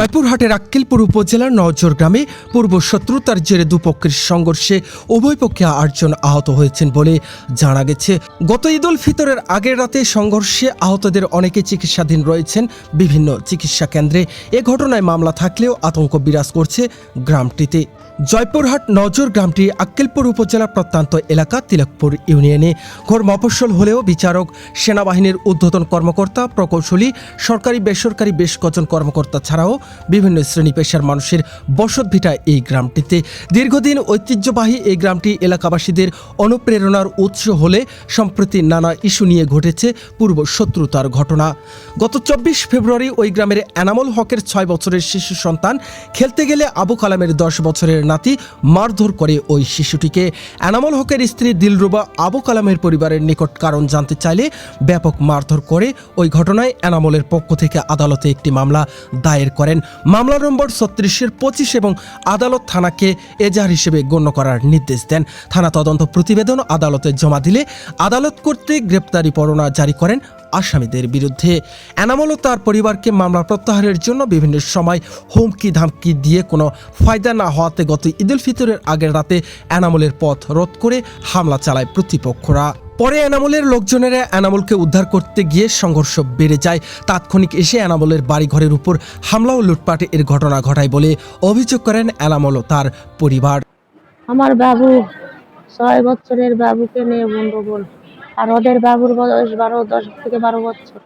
জয়পুরহাটের আক্কেলপুর উপজেলার নজর গ্রামে পূর্ব শত্রুতার জেরে দুপক্ষের সংঘর্ষে উভয় পক্ষে আটজন আহত হয়েছেন বলে জানা গেছে। গত ঈদ উল ফিতরের আগের রাতে সংঘর্ষে আহতদের অনেকে চিকিৎসাধীন রয়েছেন বিভিন্ন চিকিৎসা কেন্দ্রে। এ ঘটনায় মামলা থাকলেও আতঙ্ক বিরাজ করছে গ্রামটিতে। জয়পুরহাট নজর গ্রামটি আক্কেলপুর উপজেলার প্রত্যন্ত এলাকা তিলকপুর ইউনিয়নে। ঘোর মফস্বল হলেও বিচারক, সেনাবাহিনীর ঊর্ধ্বতন কর্মকর্তা, প্রকৌশলী সরকারি বেসরকারি বেশ কজন কর্মকর্তা ছাড়াও বিভিন্ন শ্রেণি পেশার মানুষের বসতভিটা এই গ্রামটিতে। দীর্ঘদিন ঐতিহ্যবাহী এই গ্রামটি এলাকাবাসীদের অনুপ্রেরণার উৎস হলে সম্প্রতি নানা ইস্যু নিয়ে ঘটেছে পূর্ব শত্রুতার ঘটনা। গত চব্বিশ ফেব্রুয়ারি ওই গ্রামের এনামল হকের ছয় বছরের শিশু সন্তান খেলতে গেলে আবু কালামের দশ বছরের নাতি মারধর করে ওই শিশুটিকে। এনামল হকের স্ত্রী দিলরুবা আবু কালামের পরিবারের নিকট কারণ জানতে চাইলে ব্যাপক মারধর করে ওই ঘটনায় এনামলের পক্ষ থেকে আদালতে একটি মামলা দায়ের করেন। মামলা নম্বর ছত্রিশের পঁচিশ এবং আদালত থানাকে এজাহার হিসেবে গণ্য করার নির্দেশ দেন। থানা তদন্ত প্রতিবেদন আদালতে জমা দিলে আদালত কর্তৃক গ্রেপ্তারি পরোয়ানা জারি করেন আসামিদের বিরুদ্ধে। এনামল তার পরিবারকে মামলা প্রত্যাহারের জন্য বিভিন্ন সময় হুমকি ধামকি দিয়ে কোনো ফায়দা না হওয়াতে গত ঈদুল ফিতরের আগের রাতে এনামলের পথ রোধ করে হামলা চালায় প্রতিপক্ষরা। পরে এনামলের লোকজনেরা এনামলকে উদ্ধার করতে গিয়ে সংঘর্ষ বেড়ে যায়। তাৎক্ষণিক এসে এনামলের বাড়িঘরের উপর হামলা ও লুটপাটে এর ঘটনা ঘটায় বলে অভিযোগ করেন এনামল ও তার পরিবার। আমার বাবু ছয় বছরের বাবুকে নিয়ে গন্ডগোল, আর ওদের বাবুর বয়স বারো, দশ থেকে বারো বছর।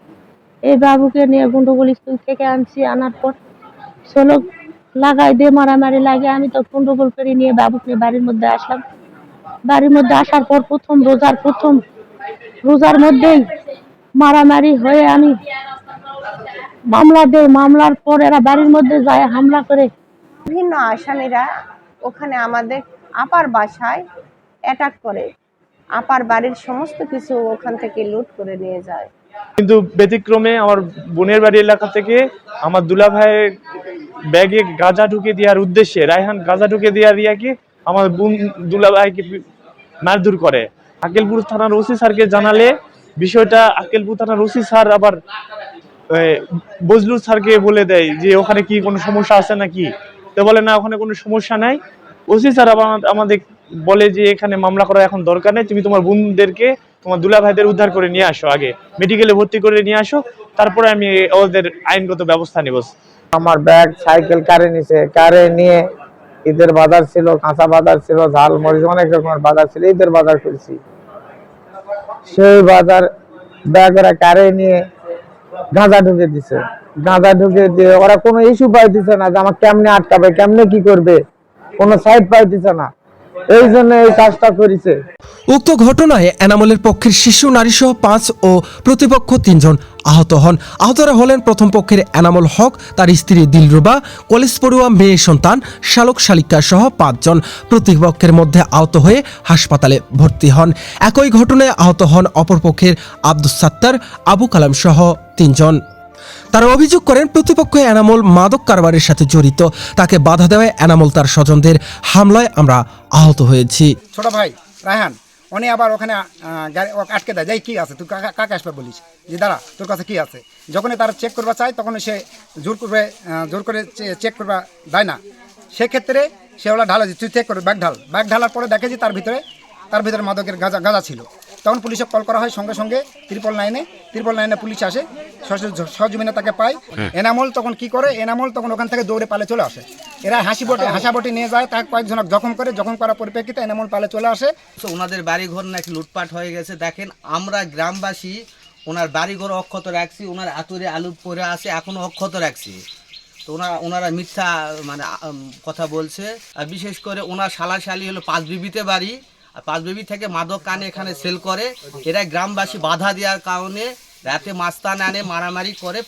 এই বাবুকে নিয়ে গন্ডগোল স্কুল থেকে আনছি, আনার পর সোলক লাগাই দিয়ে মারামারি লাগে। আমি তো গন্ডগোল করে নিয়ে বাবুকে বাড়ির মধ্যে আসলাম। বাড়ির মধ্যে আসার পর প্রথম রোজার প্রথম রোজার মধ্যেই মারামারি হয়ে আমি মামলা দেয় মামলার পর এরা বাড়ির মধ্যে যায় হামলা করে। বিভিন্ন আসামিরা ওখানে আমাদের আপার বাসায় অ্যাটাক করে। আপার বাড়ির সমস্ত কিছু ওখান থেকে লুট করে নিয়ে যায়। কিন্তু ব্যতিক্রমে আমার বোনের বাড়ি এলাকা থেকে আমার দুলা ভাইয়ের ব্যাগে গাঁজা ঢুকে দেওয়ার উদ্দেশ্যে রায়হান গাঁজা ঢুকে দেওয়ার রিয়াকে আমার বোন দুলা ভাইকে পি- মারধর করে। আকেলপুর থানার ওসি স্যারকে জানালে বিষয়টা আকেলপুর থানার ওসি স্যার আবার বজলুর স্যারকে বলে দেয় যে, ওখানে কি কোনো সমস্যা আছে নাকি? তো বলে, না, ওখানে কোনো সমস্যা নাই। ওসি স্যার আবার আমাদের বলে যে, এখানে মামলা করা এখন দরকার নেই। তুমি তোমার বোনদেরকে, তোমার দুলা ভাইদের উদ্ধার করে নিয়ে আসো আগে। মেডিকেলে ভর্তি করে নিয়ে আসো। তারপরে আমি ওদের আইনগত ব্যবস্থা নেব। আমার ব্যাগ, সাইকেল, কারে নিছে? কারে নিয়ে ঈদের বাজার ছিল, কাঁচা বাজার ছিল, ঝাল মরিচ, অনেক রকমের বাজার ছিল, ঈদের বাজার করেছি। সেই বাজার ব্যাগরা কারে নিয়ে গাঁজা ঢুকে দিছে। গাঁজা ঢুকে দিয়ে ওরা কোনো ইস্যু পাইতেছে না যে আমার কেমনে আটকাবে, কেমনে কি করবে? কোনো সাইড পাইতেছে না। এই জন্য এই কাজটা করেছে। উক্ত ঘটনায় এনামলের পক্ষের শিশু নারীসহ পাঁচ ও প্রতিপক্ষ তিনজন আহত হন। আহতরা হলেন প্রথম পক্ষের এনামল হক, তার স্ত্রী দিলরুবা, কলেজ পড়ুয়া মেয়ে সন্তান, শালক শালিকা সহ পাঁচজন। প্রতিপক্ষের মধ্যে আহত হয়ে হাসপাতালে ভর্তি হন। একই ঘটনায় আহত হন অপরপক্ষের আব্দুস সাত্তার, আবু কালাম সহ তিনজন। তারা অভিযোগ করেন, প্রতিপক্ষ এনামল মাদক কারবারের সাথে জড়িত। তাকে বাধা দেওয়ায় এনামল তার স্বজনদের হামলায় আমরা আহত হয়েছি। ছোট ভাই, রায়হান, উনি আবার ওখানে আটকে দেয়। যাই কি আছে? তুই কাকে আসবে বলিস? যে দাঁড়া, তোর কাছে কি আছে? যখনই তারা চেক করবা চায় তখন সে জোর করবে জোর করে চেক করবা দেয় না। সেক্ষেত্রে সে ওরা ঢালা, তুই চেক করবে, ব্যাগ ঢাল। ব্যাগ ঢালার পরে দেখে যে তার ভিতরে তার ভিতরে মাদকের গাঁজা গাঁজা ছিল। তখন পুলিশে কল করা হয় সঙ্গে সঙ্গে ত্রিপল লাইনে ত্রিপল লাইনে পুলিশ আসে সহজমিনে তাকে পায়। এনামল তখন কি করে? এনামল তখন ওখান থেকে দৌড়ে পালে চলে আসে। এরা হাসি বটে হাসাবটি নিয়ে যায় তাকে কয়েকজন জখম করে জখম করার পরিপ্রেক্ষিতে এনামল পালে চলে আসে। তো ওনাদের বাড়িঘর নাকি লুটপাট হয়ে গেছে দেখেন আমরা গ্রামবাসী ওনার বাড়িঘর অক্ষত রাখছি ওনার আতুরে আলু পরে আছে এখনও অক্ষত রাখছি। তো ওনারা ওনারা মিথ্যা মানে কথা বলছে। আর বিশেষ করে ওনার শালাশালি হলো পাঁচ বিবিতে বাড়ি আর পাঁচ বিবি থেকে মাদক কানে এখানে সেল করে। এরা গ্রামবাসী বাধা দেওয়ার কারণে রাতে মাস্তান আনে মারামারি করে।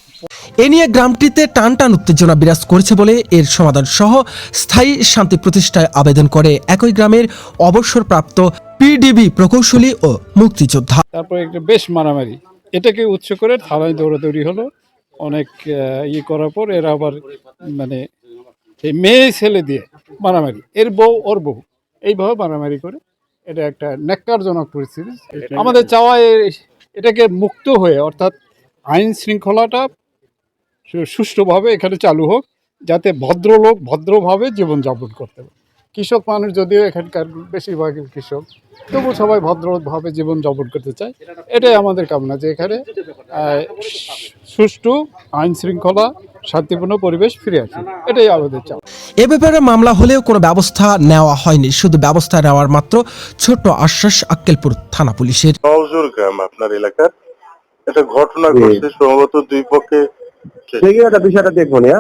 এ নিয়ে গ্রামটিতে টান টান উত্তেজনা বিরাজ করছে বলে এর সমাধান সহ স্থায়ী শান্তি প্রতিষ্ঠায় আবেদন করে একই গ্রামের অবসরপ্রাপ্ত পিডিবি প্রকৌশলী ও মুক্তিযোদ্ধা। তারপরে একটা বেশ মারামারি। এটাকে উৎস করে থানায় দৌড়াদৌড়ি হলো। অনেক ইয়ে করার পর এরা আবার মানে এই মেয়ে ছেলে দিয়ে মারামারি। এর বউ ওর বউ। এইভাবে মারামারি করে। এটা একটা ন্যাক্কারজনক পরিস্থিতি আমাদের চাওয়া এটাকে মুক্ত হয়ে অর্থাৎ আইন শৃঙ্খলাটা সুষ্ঠুভাবে এখানে চালু হোক যাতে ভদ্রলোক ভদ্রভাবে জীবনযাপন করতে পারে। কৃষক মানুষ যদিও এখানকার বেশিরভাগই কৃষক তবু সবাই ভদ্রভাবে জীবনযাপন করতে চায়। এটাই আমাদের কামনা যে এখানে সুষ্ঠু আইন শৃঙ্খলা শান্তিপূর্ণ পরিবেশ ফিরে আসে এটাই আমাদের চাপ এ ব্যাপারে মামলা হলেও কোনো ব্যবস্থা নেওয়া হয়নি। শুধু ব্যবস্থা নেওয়ার মাত্র ছোট্ট আশ্বাস আক্কেলপুর থানা পুলিশের। নওজোর গ্রাম আপনার এলাকার। একটা ঘটনা ঘটছে সম্ভবত দুই পক্ষে বিষয়টা দেখব না